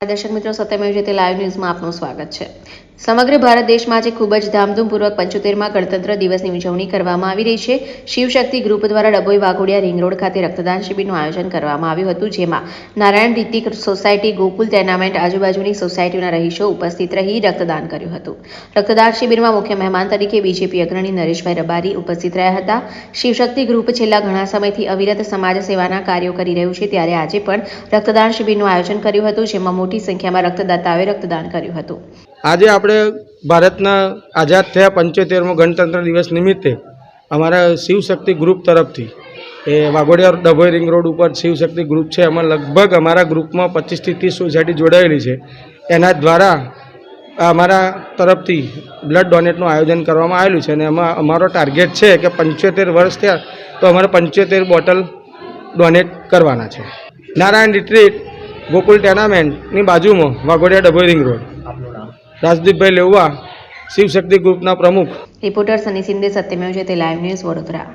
દર્શક મિત્રો સત્યમેવ તે લાઈવ ન્યૂઝમાં આપનું સ્વાગત છે. સમગ્ર ભારત દેશમાં આજે ખૂબ જ ધામધૂમપૂર્વક પંચોતેરમાં ગણતંત્ર દિવસની ઉજવણી કરવામાં આવી રહી છે. શિવશક્તિ ગ્રુપ દ્વારા ડભોઈ વાઘોડિયા રિંગ રોડ ખાતે રક્તદાન શિબિરનું આયોજન કરવામાં આવ્યું હતું, જેમાં નારાયણ રિતિક સોસાયટી, ગોકુલ ટેર્નામેન્ટ આજુબાજુની સોસાયટીના રહીશો ઉપસ્થિત રહી રક્તદાન કર્યું હતું. રક્તદાન શિબિરમાં મુખ્ય મહેમાન તરીકે બીજેપી અગ્રણી નરેશભાઈ રબારી ઉપસ્થિત રહ્યા હતા. શિવશક્તિ ગ્રુપ છેલ્લા ઘણા સમયથી અવિરત સમાજ સેવાના કાર્યો કરી રહ્યું છે, ત્યારે આજે પણ રક્તદાન શિબિરનું આયોજન કર્યું હતું, જેમાં મોટી સંખ્યામાં રક્તદાતાઓએ રક્તદાન કર્યું હતું. આજે આપણે ભારતના આઝાદ થયા પંચોતેરમો ગણતંત્ર દિવસ નિમિત્તે અમારા શિવશક્તિ ગ્રુપ તરફથી, એ વાઘોડિયા ડભોઈ રિંગ રોડ ઉપર શિવશક્તિ ગ્રુપ છે, એમાં લગભગ અમારા ગ્રુપમાં પચીસથી ત્રીસ સોસાયટી જોડાયેલી છે. એના દ્વારા અમારા તરફથી બ્લડ ડોનેટનું આયોજન કરવામાં આવેલું છે અને એમાં અમારો ટાર્ગેટ છે કે પંચોતેર વર્ષ થયા તો અમારે પંચોતેર બોટલ ડોનેટ કરવાના છે. નારાયણ રિટ્રીટ ગોકુલ ટેનામેન્ટની બાજુમાં વાઘોડિયા ડભોઈ રિંગ રોડ. રાજદીપભાઈ લેવા શિવશક્તિ ગ્રુપના પ્રમુખ. Reporter Sunny Sindhe Satyamev Jayate live news Vadodara.